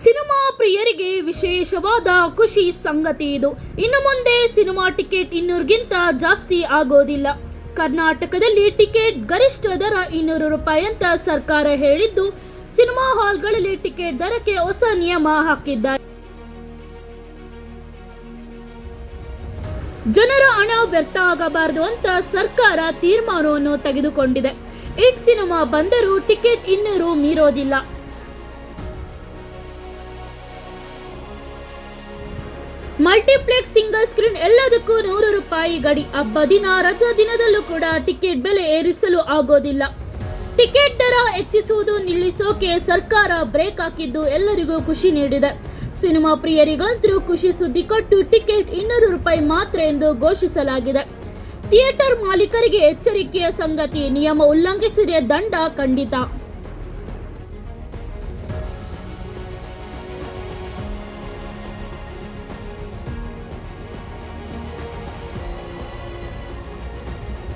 Cinema ಪ್ರಿಯರಿಗೆ ವಿಶೇಷವಾದ ಖುಷಿ ಸಂಗತಿ ಇದು. ಇನ್ನು ಮುಂದೆ ಸಿನಿಮಾ ಟಿಕೆಟ್ ಇನ್ನೂರಿಗಿಂತ ಜಾಸ್ತಿ ಆಗೋದಿಲ್ಲ. ಕರ್ನಾಟಕದಲ್ಲಿ ಟಿಕೆಟ್ ಗರಿಷ್ಠ ದರ ಇನ್ನೂರು ರೂಪಾಯಿ ಅಂತ ಸರ್ಕಾರ ಹೇಳಿದ್ದು, ಸಿನಿಮಾ ಹಾಲ್ಗಳಲ್ಲಿ ಟಿಕೆಟ್ ದರಕ್ಕೆ ಹೊಸ ನಿಯಮ ಹಾಕಿದ್ದಾರೆ. ಜನರ ಹಣ ವ್ಯರ್ಥ ಆಗಬಾರದು ಅಂತ ಸರ್ಕಾರ ತೀರ್ಮಾನವನ್ನು ತೆಗೆದುಕೊಂಡಿದೆ. ಇಟ್ ಸಿನಿಮಾ ಬಂದರೂ ಟಿಕೆಟ್ ಇನ್ನೂರು ಮೀರೋದಿಲ್ಲ. ಮಲ್ಟಿಪ್ಲೆಕ್ಸ್ ಸಿಂಗಲ್ ಸ್ಕ್ರೀನ್ ಎಲ್ಲದಕ್ಕೂ ನೂರು ರೂಪಾಯಿ ಗಡಿ. ಹಬ್ಬ ದಿನ, ರಜಾ ದಿನದಲ್ಲೂ ಕೂಡ ಟಿಕೆಟ್ ಬೆಲೆ ಏರಿಸಲು ಆಗೋದಿಲ್ಲ. ಟಿಕೆಟ್ ದರ ಹೆಚ್ಚಿಸುವುದು ನಿಲ್ಲಿಸೋಕೆ ಸರ್ಕಾರ ಬ್ರೇಕ್ ಹಾಕಿದ್ದು ಎಲ್ಲರಿಗೂ ಖುಷಿ ನೀಡಿದೆ. ಸಿನಿಮಾ ಪ್ರಿಯರಿಗಂತೂ ಖುಷಿ ಸುದ್ದಿ ಕೊಟ್ಟು ಟಿಕೆಟ್ ಇನ್ನೂರು ರೂಪಾಯಿ ಮಾತ್ರ ಎಂದು ಘೋಷಿಸಲಾಗಿದೆ. ಥಿಯೇಟರ್ ಮಾಲೀಕರಿಗೆ ಎಚ್ಚರಿಕೆಯ ಸಂಗತಿ, ನಿಯಮ ಉಲ್ಲಂಘಿಸಿದರೆ ದಂಡ ಖಂಡಿತ.